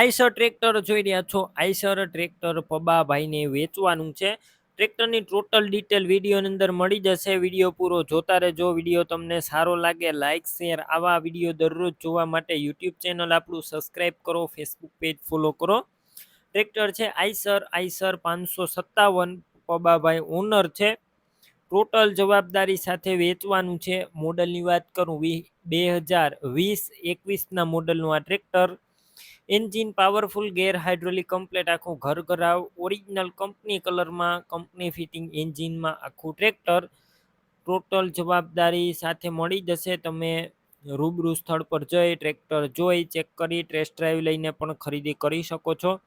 Eicher tractor જોઈ રહ્યા છો. આઈસર ટ્રેક્ટર પબાભાઈને વેચવાનું છે. ટ્રેક્ટરની ટોટલ ડિટેલ વિડીયોની અંદર મળી જશે. વીડિયો પૂરો જોતા રહેજો. વીડિયો તમને સારો લાગે લાઇક શેર આવા વીડિયો દરરોજ જોવા માટે યુટ્યુબ ચેનલ આપણું સબસ્ક્રાઈબ કરો, ફેસબુક પેજ ફોલો કરો. ટ્રેક્ટર છે આઈસર આઈસર પાંચસો સત્તાવન. પબાભાઈ ઓનર છે. ટોટલ જવાબદારી સાથે વેચવાનું છે. મોડલની વાત કરું, વી, બે હજાર વીસ, એકવીસના મોડલનું આ tractor. Engine powerful, gear hydraulic, complete આખું ઘર ઘરાવ. ઓરિજિનલ કંપની કલરમાં કંપની ફિટિંગ એન્જિનમાં આખું ટ્રેક્ટર. ટોટલ જવાબદારી સાથે મળી જશે. તમે રૂબરૂ સ્થળ પર જઈ ટ્રેક્ટર જોઈ, ચેક કરી, ટેસ્ટ ડ્રાઈવ લઈને પણ ખરીદી કરી શકો છો.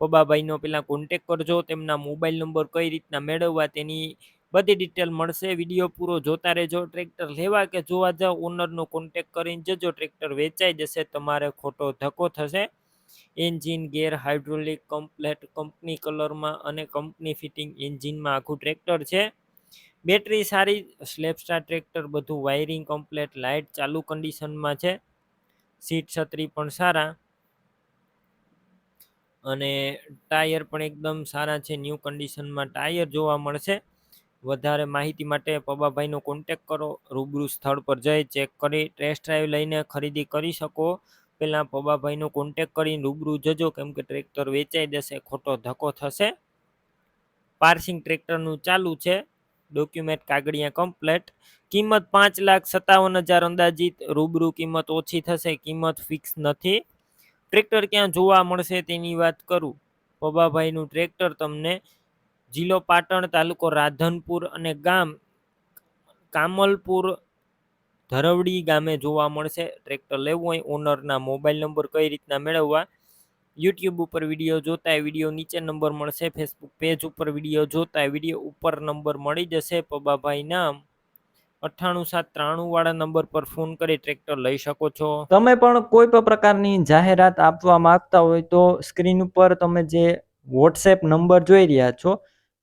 પબાભાઈનો પહેલાં કોન્ટેક કરજો. તેમના મોબાઈલ નંબર કઈ રીતના મેળવવા તેની બધી ડિટેલ મળશે. વીડિયો પૂરો જોતા રહેજો. ટ્રેક્ટર લેવા કે જોવા જાઓ ઓનરનો કોન્ટેક કરીને જજો ટ્રેક્ટર વેચાઈ જશે, તમારે ખોટો ધક્કો થશે. Engine gear hydraulic complete company કલરમાં અને કંપની ફિટિંગ એન્જિનમાં આખું ટ્રેક્ટર છે. બેટરી સારી સ્લેપસ્ટાર ટ્રેક્ટર બધું વાયરિંગ કમ્પ્લેટ લાઇટ ચાલુ કન્ડિશનમાં છે. સીટ છત્રી પણ સારા. અને ટાયર પણ એકદમ સારા છે. ન્યૂ કન્ડિશનમાં ટાયર જોવા મળશે. વધારે માહિતી માટે પબાભાઈનો કોન્ટેક કરો. રૂબરૂ સ્થળ પર જઈ ચેક કરી ટેસ્ટ ડ્રાઈવ લઈને ખરીદી કરી શકો. પહેલાં પબાભાઈનો કોન્ટેક કરીને રૂબરૂ જજો, કેમ કે ટ્રેક્ટર વેચાઈ દેશે, ખોટો ધક્કો થશે. પાર્સિંગ ટ્રેક્ટરનું ચાલુ છે. ડોક્યુમેન્ટ કાગળિયા કમ્પ્લેટ કિંમત પાંચ લાખ સત્તાવન હજાર અંદાજિત. રૂબરૂ કિંમત ઓછી થશે, કિંમત ફિક્સ નથી. ટ્રેક્ટર ક્યાં જોવા મળશે તેની વાત કરું. પબાભાઈનું ટ્રેક્ટર તમને જિલ્લો પાટણ તાલુકો રાધનપુર અને ગામ કામલપુર ધરવડી ગામે જોવા મળશે. ટ્રેક્ટર લેવું હોય, ઓનરના મોબાઈલ નંબર કઈ રીતના મેળવવા? યુટ્યુબ ઉપર વીડિયો જોતા વીડિયો નીચે નંબર મળશે. ફેસબુક પેજ ઉપર વીડિયો જોતા વીડિયો ઉપર નંબર મળી જશે. પબાભાઈ નામ અઠ્ઠાણું સાત ત્રાણું વાળા નંબર પર ફોન કરી ટ્રેક્ટર લઈ શકો છો. તમે પણ કોઈ પણ પ્રકારની જાહેરાત આપવા માંગતા હોય તો સ્ક્રીન ઉપર તમે જે વોટ્સએપ નંબર જોઈ રહ્યા છો